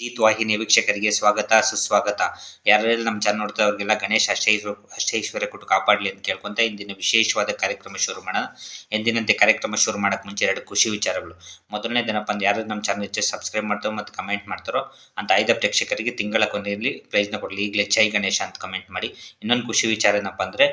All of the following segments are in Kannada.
ಜೀತ್ ವಾಹಿನಿ ವೀಕ್ಷಕರಿಗೆ ಸ್ವಾಗತ, ಸುಸ್ವಾಗತ. ಯಾರೆಲ್ಲ ನಮ್ಮ ಚಾನಲ್ ನೋಡ್ತಾ ಅವ್ರಿಗೆಲ್ಲ ಗಣೇಶ ಅಷ್ಟೈಶ್ವ, ಅಷ್ಟೈಶ್ವರ್ಯ ಕೊಟ್ಟು ಕಾಪಾಡಲಿ ಅಂತ ಕೇಳ್ಕೊಂತ ಇಂದಿನ ವಿಶೇಷವಾದ ಕಾರ್ಯಕ್ರಮ ಶುರು ಮಾಡೋಣ. ಎಂದಿನಂತೆ ಕಾರ್ಯಕ್ರಮ ಶುರು ಮಾಡೋಕ್ಕೆ ಮುಂಚೆ ಎರಡು ಖುಷಿ ವಿಚಾರಗಳು. ಮೊದಲನೇ ದಿನಪ್ಪ ಅಂದ್ರೆ ಯಾರು ನಮ್ಮ ಚಾನಲ್ ಹೆಚ್ಚು ಸಬ್ಸ್ಕ್ರೈಬ್ ಮಾಡ್ತಾರೋ ಮತ್ತು ಕಮೆಂಟ್ ಮಾಡ್ತಾರೋ ಅಂತ ಐದು ಪ್ರೇಕ್ಷಕರಿಗೆ ತಿಂಗಳ ಕೊನೆಯಲ್ಲಿ ಪ್ರೈಸ್ನ ಕೊಡಲಿ. ಈಗಲೇ ಚೈ ಗಣೇಶ ಅಂತ ಕಮೆಂಟ್ ಮಾಡಿ. ಇನ್ನೊಂದು ಖುಷಿ ವಿಚಾರ ಏನಪ್ಪ ಅಂದರೆ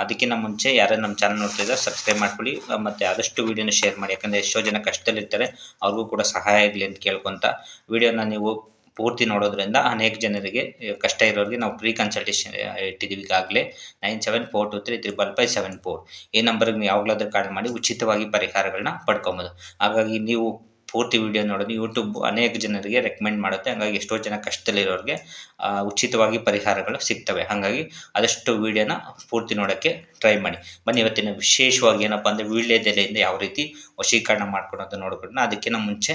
ಅದಕ್ಕಿಂತ ಮುಂಚೆ ಯಾರು ನಮ್ಮ ಚಾನಲ್ ನೋಡ್ತಾ ಸಬ್ಸ್ಕ್ರೈಬ್ ಮಾಡ್ಕೊಳ್ಳಿ. ಮತ್ತು ಆದಷ್ಟು ವೀಡಿಯೋನ ಶೇರ್ ಮಾಡಿ. ಯಾಕಂದರೆ ಎಷ್ಟೋ ಜನ ಕಷ್ಟದಲ್ಲಿರ್ತಾರೆ. ಅವ್ರಿಗೂ ಕೂಡ ಸಹಾಯ ಆಗಲಿ ಅಂತ ಕೇಳ್ಕೊತ ವೀಡಿಯೋನ ನೀವು ಪೂರ್ತಿ ನೋಡೋದ್ರಿಂದ ಅನೇಕ ಜನರಿಗೆ ಕಷ್ಟ ಇರೋರಿಗೆ ನಾವು ಪ್ರೀ ಕನ್ಸಲ್ಟೇಷನ್ ಇಟ್ಟಿದ್ದೀವಿ ಈಗಾಗಲೇ. Nine seven four two three triple five seven four ಈ ನಂಬರ್ಗೆ ನೀವು ಯಾವಾಗಲಾದ್ರೂ ಕಾಲ್ ಮಾಡಿ ಉಚಿತವಾಗಿ ಪರಿಹಾರಗಳನ್ನ ಪಡ್ಕೊಬೋದು. ಹಾಗಾಗಿ ನೀವು ಪೂರ್ತಿ ವಿಡಿಯೋ ನೋಡೋದು ಯೂಟ್ಯೂಬ್ ಅನೇಕ ಜನರಿಗೆ ರೆಕಮೆಂಡ್ ಮಾಡುತ್ತೆ. ಹಾಗಾಗಿ ಎಷ್ಟೋ ಜನ ಕಷ್ಟದಲ್ಲಿರೋರಿಗೆ ಉಚಿತವಾಗಿ ಪರಿಹಾರಗಳು ಸಿಗ್ತವೆ. ಹಾಗಾಗಿ ಆದಷ್ಟು ವಿಡಿಯೋನ ಪೂರ್ತಿ ನೋಡೋಕ್ಕೆ ಟ್ರೈ ಮಾಡಿ. ಬನ್ನಿ, ಇವತ್ತಿನ ವಿಶೇಷವಾಗಿ ಏನಪ್ಪ ಅಂದರೆ ವೀಳ್ಯದೆಲೆಯಿಂದ ಯಾವ ರೀತಿ ವಶೀಕರಣ ಮಾಡ್ಕೊಳೋದು ನೋಡ್ಕೊಂಡು ಅದಕ್ಕಿಂತ ಮುಂಚೆ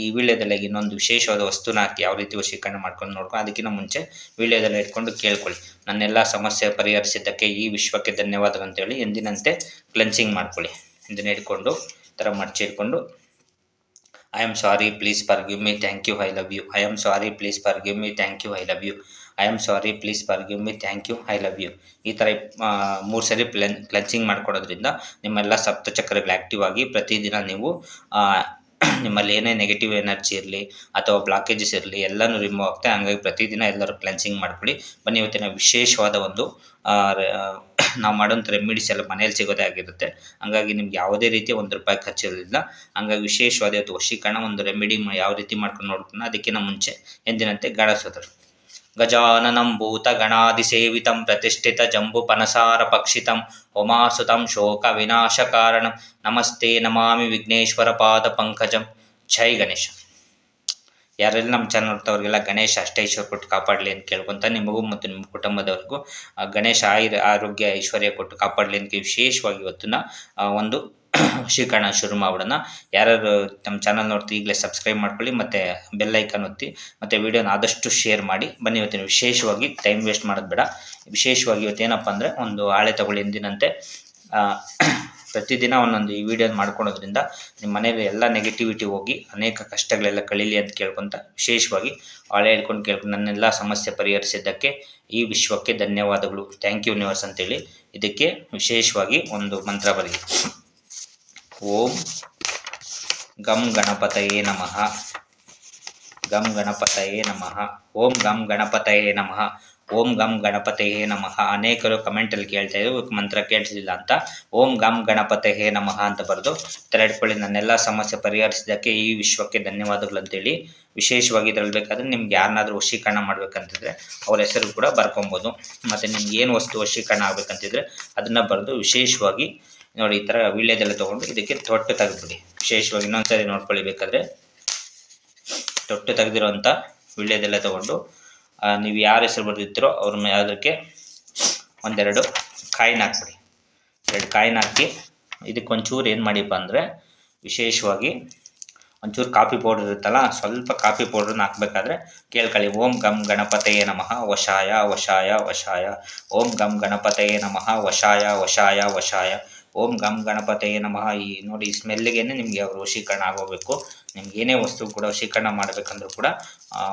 ಈ ವೀಳ್ಯದೆಲೆಗೆ ಇನ್ನೊಂದು ವಿಶೇಷವಾದ ವಸ್ತುನ ಹಾಕಿ ಯಾವ ರೀತಿ ವಶೀಕರಣ ಮಾಡ್ಕೊಂಡು ನೋಡ್ಕೊಂಡು ಅದಕ್ಕಿಂತ ಮುಂಚೆ ವೀಳ್ಯದೆಲೆ ಇಟ್ಕೊಂಡು ಕೇಳ್ಕೊಳ್ಳಿ. ನನ್ನೆಲ್ಲ ಸಮಸ್ಯೆ ಪರಿಹರಿಸಿದ್ದಕ್ಕೆ ಈ ವಿಶ್ವಕ್ಕೆ ಧನ್ಯವಾದಗಳು ಅಂತೇಳಿ ಎಂದಿನಂತೆ ಕ್ಲೆನ್ಸಿಂಗ್ ಮಾಡ್ಕೊಳ್ಳಿ. ಇದನ್ನ ಇಟ್ಕೊಂಡು, ಈ ಥರ ಮಡಚಿ ಇಟ್ಕೊಂಡು I am sorry please forgive me thank you I love you I am sorry please forgive me thank you I love you I am sorry please forgive me thank you I love you ಈ ಥರ ಮೂರು ಸರಿ ಪ್ಲೆನ್ ಕ್ಲೆನ್ಸಿಂಗ್ ಮಾಡಿಕೊಡೋದ್ರಿಂದ ನಿಮ್ಮೆಲ್ಲ ಸಪ್ತಚಕ್ರಗಳು ಆ್ಯಕ್ಟಿವ್ ಆಗಿ ಪ್ರತಿದಿನ ನೀವು ನಿಮ್ಮಲ್ಲಿ ಏನೇ ನೆಗೆಟಿವ್ ಎನರ್ಜಿ ಇರಲಿ ಅಥವಾ ಬ್ಲಾಕೇಜಸ್ ಇರಲಿ ಎಲ್ಲನೂ ರಿಮೂವ್ ಆಗ್ತದೆ ಹಂಗಾಗಿ ಪ್ರತಿದಿನ ಎಲ್ಲರೂ ಕ್ಲೆನ್ಸಿಂಗ್ ಮಾಡಿಕೊಡಿ. ಬನ್ನಿ, ಇವತ್ತಿನ ವಿಶೇಷವಾದ ಒಂದು ನಾವು ಮಾಡೋಂಥ ರೆಮಿಡೀಸ್ ಎಲ್ಲ ಮನೇಲಿ ಸಿಗೋದೇ ಆಗಿರುತ್ತೆ. ಹಂಗಾಗಿ ನಿಮ್ಗೆ ಯಾವುದೇ ರೀತಿಯ ಒಂದು ರೂಪಾಯಿ ಖರ್ಚಿರೋದಿಲ್ಲ ಹಂಗಾಗಿ ವಿಶೇಷವಾದ ಇವತ್ತು ವಶೀಕರಣ ಒಂದು ರೆಮಿಡಿ ಯಾವ ರೀತಿ ಮಾಡ್ಕೊಂಡು ನೋಡ್ಕೊಂಡು ಅದಕ್ಕಿಂತ ಮುಂಚೆ. ಎಂದಿನಂತೆ ಗಣಸೋದರು ಗಜಾನನಂ ಭೂತ ಗಣಾದಿಸೇವಿತಂ ಪ್ರತಿಷ್ಠಿತ ಜಂಬು ಪನಸಾರ ಪಕ್ಷಿತಂ ಹೋಮಾಸುತಂ ಶೋಕ ವಿನಾಶ ಕಾರಣಂ. ನಮಸ್ತೆ ನಮಾಮಿ ವಿಘ್ನೇಶ್ವರ ಪಾದ ಪಂಕಜಂ. ಜೈ ಗಣೇಶ. ಯಾರೆಲ್ಲ ನಮ್ಮ ಚಾನಲ್ ನೋಡ್ತಾವ್ರಿಗೆಲ್ಲ ಗಣೇಶ ಅಷ್ಟೈಶ್ವರ್ಯ ಕೊಟ್ಟು ಕಾಪಾಡಲಿ ಅಂತ ಕೇಳ್ಕೊಂತ ನಿಮಗೂ ಮತ್ತು ನಿಮ್ಮ ಕುಟುಂಬದವ್ರಿಗೂ ಗಣೇಶ ಆಯುರ್ ಆರೋಗ್ಯ ಐಶ್ವರ್ಯ ಕೊಟ್ಟು ಕಾಪಾಡಲಿ ಅಂತ ವಿಶೇಷವಾಗಿ ಇವತ್ತಿನ ಒಂದು ವಶೀಕರಣ ಶುರು ಮಾಡೋಣ. ಯಾರ್ಯಾರು ನಮ್ಮ ಚಾನಲ್ ನೋಡ್ತೀವಿ ಈಗಲೇ ಸಬ್ಸ್ಕ್ರೈಬ್ ಮಾಡ್ಕೊಳ್ಳಿ ಮತ್ತು ಬೆಲ್ಲೈಕನ್ ಒತ್ತಿ ಮತ್ತು ವಿಡಿಯೋನ ಆದಷ್ಟು ಶೇರ್ ಮಾಡಿ. ಬನ್ನಿ ಇವತ್ತಿನ ವಿಶೇಷವಾಗಿ ಟೈಮ್ ವೇಸ್ಟ್ ಮಾಡೋದು ಬೇಡ. ವಿಶೇಷವಾಗಿ ಇವತ್ತೇನಪ್ಪ ಅಂದರೆ ಒಂದು ಹಾಳೆ ತಗೊಳ್ಳಿ ಎಂದಿನಂತೆ ಪ್ರತಿದಿನ ಒಂದೊಂದು ಈ ವಿಡಿಯೋ ಮಾಡ್ಕೊಳೋದ್ರಿಂದ ನಿಮ್ಮ ಮನೆಯಲ್ಲಿ ಎಲ್ಲ ನೆಗೆಟಿವಿಟಿ ಹೋಗಿ ಅನೇಕ ಕಷ್ಟಗಳೆಲ್ಲ ಕಳೀಲಿ ಅಂತ ಕೇಳ್ಕೊತ ವಿಶೇಷವಾಗಿ ಹಾಳೆ ಹೇಳ್ಕೊಂಡು ಕೇಳ್ಕೊಂಡು ನನ್ನೆಲ್ಲ ಸಮಸ್ಯೆ ಪರಿಹರಿಸಿದ್ದಕ್ಕೆ ಈ ವಿಶ್ವಕ್ಕೆ ಧನ್ಯವಾದಗಳು. ಥ್ಯಾಂಕ್ ಯು ಯೂನಿವರ್ಸ್ ಅಂತೇಳಿ ಇದಕ್ಕೆ ವಿಶೇಷವಾಗಿ ಒಂದು ಮಂತ್ರ ಬರೆದಿ ಓಂ ಗಂ ಗಣಪತಯೇ ನಮಃ. ಗಂ ಗಣಪತಯೇ ನಮಃ. ಓಂ ಗಂ ಗಣಪತಯೇ ನಮಃ. ಓಂ ಗಂ ಗಣಪತಯೇ ನಮಃ. ಅನೇಕರು ಕಮೆಂಟಲ್ಲಿ ಕೇಳ್ತಾ ಇದ್ರು ಮಂತ್ರ ಕೇಳಿಸಲಿಲ್ಲ ಅಂತ. ಓಂ ಗಂ ಗಣಪತಯೇ ನಮಃ ಅಂತ ಬರೆದು ತೆರಡ್ಕೊಳ್ಳಿ ನನ್ನೆಲ್ಲ ಸಮಸ್ಯೆ ಪರಿಹರಿಸಿದ್ದಕ್ಕೆ ಈ ವಿಶ್ವಕ್ಕೆ ಧನ್ಯವಾದಗಳು ಅಂತೇಳಿ ವಿಶೇಷವಾಗಿ ಇದರಲ್ಲಿ ಬೇಕಾದ್ರೆ ನಿಮ್ಗೆ ಯಾರನ್ನಾದ್ರೂ ವಶೀಕರಣ ಮಾಡ್ಬೇಕಂತಿದ್ರೆ ಅವ್ರ ಹೆಸರು ಕೂಡ ಬರ್ಕೊಬೋದು. ಮತ್ತು ನಿಮ್ಗೆ ಏನು ವಸ್ತು ವಶೀಕರಣ ಆಗ್ಬೇಕಂತಿದ್ರೆ ಅದನ್ನು ಬರೆದು ವಿಶೇಷವಾಗಿ ನೋಡಿ ಈ ಥರ ವೀಳ್ಯದೆಲ್ಲ ತೊಗೊಂಡು ಇದಕ್ಕೆ ತೊಟ್ಟು ತೆಗೆದ್ಬಿಡಿ. ವಿಶೇಷವಾಗಿ ಇನ್ನೊಂದ್ಸರಿ ನೋಡ್ಕೊಳ್ಳಿ ಬೇಕಾದ್ರೆ. ತೊಟ್ಟು ತೆಗೆದಿರೋಂಥ ವೀಳ್ಯದೆಲ್ಲ ತೊಗೊಂಡು ನೀವು ಯಾರ ಹೆಸರು ಬರೆದಿರ್ತೀರೋ ಅವ್ರ ಅದಕ್ಕೆ ಒಂದೆರಡು ಕಾಯಿನ ಹಾಕ್ಬಿಡಿ. ಎರಡು ಕಾಯಿನ ಹಾಕಿ ಇದಕ್ಕೆ ಒಂಚೂರು ಏನು ಮಾಡಿಪ್ಪ ಅಂದರೆ ವಿಶೇಷವಾಗಿ ಒಂಚೂರು ಕಾಫಿ ಪೌಡರ್ ಇರುತ್ತಲ್ಲ, ಸ್ವಲ್ಪ ಕಾಫಿ ಪೌಡ್ರನ್ನ ಹಾಕ್ಬೇಕಾದ್ರೆ ಕೇಳ್ಕೊಳ್ಳಿ. ಓಂ ಗಮ್ ಗಣಪತಯೇ ನಮಃ, ವಶಾಯ ವಶಾಯ ವಶಾಯ. ಓಂ ಗಮ್ ಗಣಪತಯೇ ನಮಃ, ವಶಾಯ ವಶಾಯ ವಶಾಯ. ಓಂ ಗಂ ಗಣಪತಯೇ ನಮಃ. ಈ ನೋಡಿ ಈ ಸ್ಮೆಲ್ಲಿಗೇನೆ ನಿಮಗೆ ಅವರು ವಶೀಕರಣ ಆಗೋಗ್ಬೇಕು ನಿಮ್ಗೆ ಏನೇ ವಸ್ತು ಕೂಡ ವಶೀಕರಣ ಮಾಡಬೇಕಂದ್ರೂ ಕೂಡ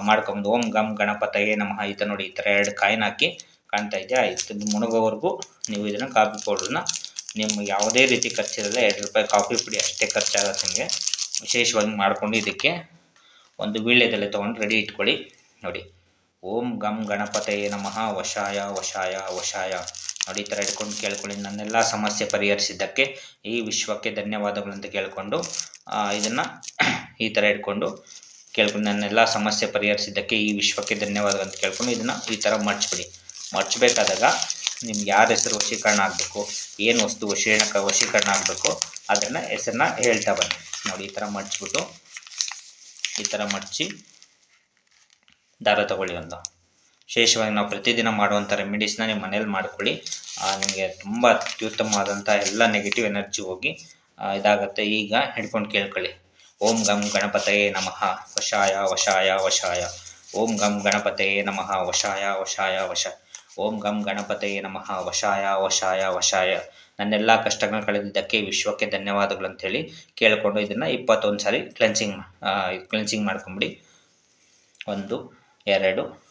ಮಾಡ್ಕೊಂಡು ಓಂ ಗಂ ಗಣಪತಯೇ ನಮಃ ಈ ಥರ ನೋಡಿ ಈ ಥರ ಎರಡು ಕಾಯಿನ್ ಹಾಕಿ ಕಾಣ್ತಾ ಇದೆಯಾ? ಇದು ಮುಳುಗೋವರೆಗೂ ನೀವು ಇದನ್ನು ಕಾಫಿ ಪೌಡ್ರನ್ನ ನಿಮ್ಗೆ ಯಾವುದೇ ರೀತಿ ಖರ್ಚಿರಲ್ಲ, ಎರಡು ರೂಪಾಯಿ ಕಾಫಿ ಪುಡಿ ಅಷ್ಟೇ ಖರ್ಚಾಗುತ್ತೆ ನಿಮಗೆ. ವಿಶೇಷವಾಗಿ ಮಾಡಿಕೊಂಡು ಇದಕ್ಕೆ ಒಂದು ವೀಳ್ಯದಲ್ಲಿ ತೊಗೊಂಡು ರೆಡಿ ಇಟ್ಕೊಳ್ಳಿ. ನೋಡಿ, ಓಂ ಗಂ ಗಣಪತಯೇ ನಮಃ. ವಶಾಯ ವಶಾಯ ವಶಾಯ. ನೋಡಿ, ಈ ಥರ ಇಟ್ಕೊಂಡು ಕೇಳ್ಕೊಳ್ಳಿ. ನನ್ನೆಲ್ಲ ಸಮಸ್ಯೆ ಪರಿಹರಿಸಿದ್ದಕ್ಕೆ ಈ ವಿಶ್ವಕ್ಕೆ ಧನ್ಯವಾದಗಳು ಅಂತ ಕೇಳಿಕೊಂಡು ಇದನ್ನು ಈ ಥರ ಇಟ್ಕೊಂಡು ಕೇಳ್ಕೊಂಡು, ನನ್ನೆಲ್ಲ ಸಮಸ್ಯೆ ಪರಿಹರಿಸಿದ್ದಕ್ಕೆ ಈ ವಿಶ್ವಕ್ಕೆ ಧನ್ಯವಾದಗಳು ಅಂತ ಕೇಳ್ಕೊಂಡು ಇದನ್ನು ಈ ಥರ ಮರ್ಚಿಬಿಡಿ. ಮರ್ಚಬೇಕಾದಾಗ ನಿಮ್ಗೆ ಯಾರ ಹೆಸರು ವಶೀಕರಣ ಆಗಬೇಕು, ಏನು ವಸ್ತು ವಶೀಕರಣ ವಶೀಕರಣ ಆಗಬೇಕು ಅದನ್ನು ಹೆಸರನ್ನ ಹೇಳ್ತಾ ಬನ್ನಿ. ನೋಡಿ, ಈ ಥರ ಮಡ್ಚ್ಬಿಟ್ಟು ಈ ಥರ ಮಡಚಿ ದಾರ ತಗೊಳ್ಳಿ ಒಂದು. ವಿಶೇಷವಾಗಿ ನಾವು ಪ್ರತಿದಿನ ಮಾಡುವಂಥ ರೆಮಿಡೀಸ್ನ ನಿಮ್ಮ ಮನೇಲಿ ಮಾಡ್ಕೊಳ್ಳಿ. ನಿಮಗೆ ತುಂಬ ಅತ್ಯುತ್ತಮವಾದಂಥ ಎಲ್ಲ ನೆಗೆಟಿವ್ ಎನರ್ಜಿ ಹೋಗಿ ಇದಾಗುತ್ತೆ. ಈಗ ಹಿಡ್ಕೊಂಡು ಕೇಳ್ಕೊಳ್ಳಿ. ಓಂ ಗಂ ಗಣಪತಯೇ ನಮಃ. ವಶಾಯ ವಶಾಯ ವಶಾಯ. ಓಂ ಗಂ ಗಣಪತಯೇ ನಮಃ. ವಶಾಯ ವಶಾಯ, ವಶ. ಓಂ ಗಂ ಗಣಪತಯೇ ನಮಃ. ವಶಾಯ ವಶಾಯ ವಶಾಯ. ನನ್ನೆಲ್ಲ ಕಷ್ಟಗಳನ್ನ ಕಳೆದಿದ್ದಕ್ಕೆ ವಿಶ್ವಕ್ಕೆ ಧನ್ಯವಾದಗಳು ಅಂತೇಳಿ ಕೇಳಿಕೊಂಡು ಇದನ್ನು ಇಪ್ಪತ್ತೊಂದು ಸಾರಿ ಕ್ಲೆನ್ಸಿಂಗ್ ಕ್ಲೆನ್ಸಿಂಗ್ ಮಾಡ್ಕೊಂಬಿಡಿ. ಒಂದು, ಎರಡು.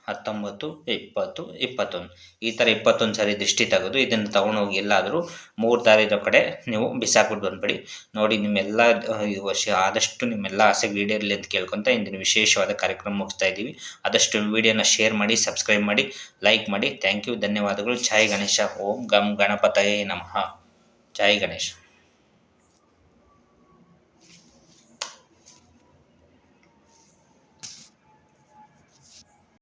ಹತ್ತೊಂಬತ್ತು, ಇಪ್ಪತ್ತು, ಇಪ್ಪತ್ತೊಂದು. ಈ ಥರ ಇಪ್ಪತ್ತೊಂದು ಸಾರಿ ದೃಷ್ಟಿ ತೆಗೆದು ಇದನ್ನು ತೊಗೊಂಡೋಗಿ ಎಲ್ಲಾದರೂ ಮೂರು ಇರೋ ಕಡೆ ನೀವು ಬಿಸಾಕ್ಬಿಟ್ಟು ಬಂದ್ಬಿಡಿ. ನೋಡಿ, ನಿಮ್ಮೆಲ್ಲ ಈ ವರ್ಷ ಆದಷ್ಟು ನಿಮ್ಮೆಲ್ಲ ಆಸೆ ವೀಡಿಯೋಲಿ ಅಂತ ಕೇಳ್ಕೊತ ಇಂದಿನ ವಿಶೇಷವಾದ ಕಾರ್ಯಕ್ರಮ ಮುಗಿಸ್ತಾ ಇದ್ದೀವಿ. ಆದಷ್ಟು ವಿಡಿಯೋನ ಶೇರ್ ಮಾಡಿ, ಸಬ್ಸ್ಕ್ರೈಬ್ ಮಾಡಿ, ಲೈಕ್ ಮಾಡಿ. ಥ್ಯಾಂಕ್ ಯು, ಧನ್ಯವಾದಗಳು. ಛಾಯ್ ಗಣೇಶ. ಓಂ ಗಂ ಗಣಪತಯೇ ನಮಃ. ಛಾಯ್ ಗಣೇಶ್.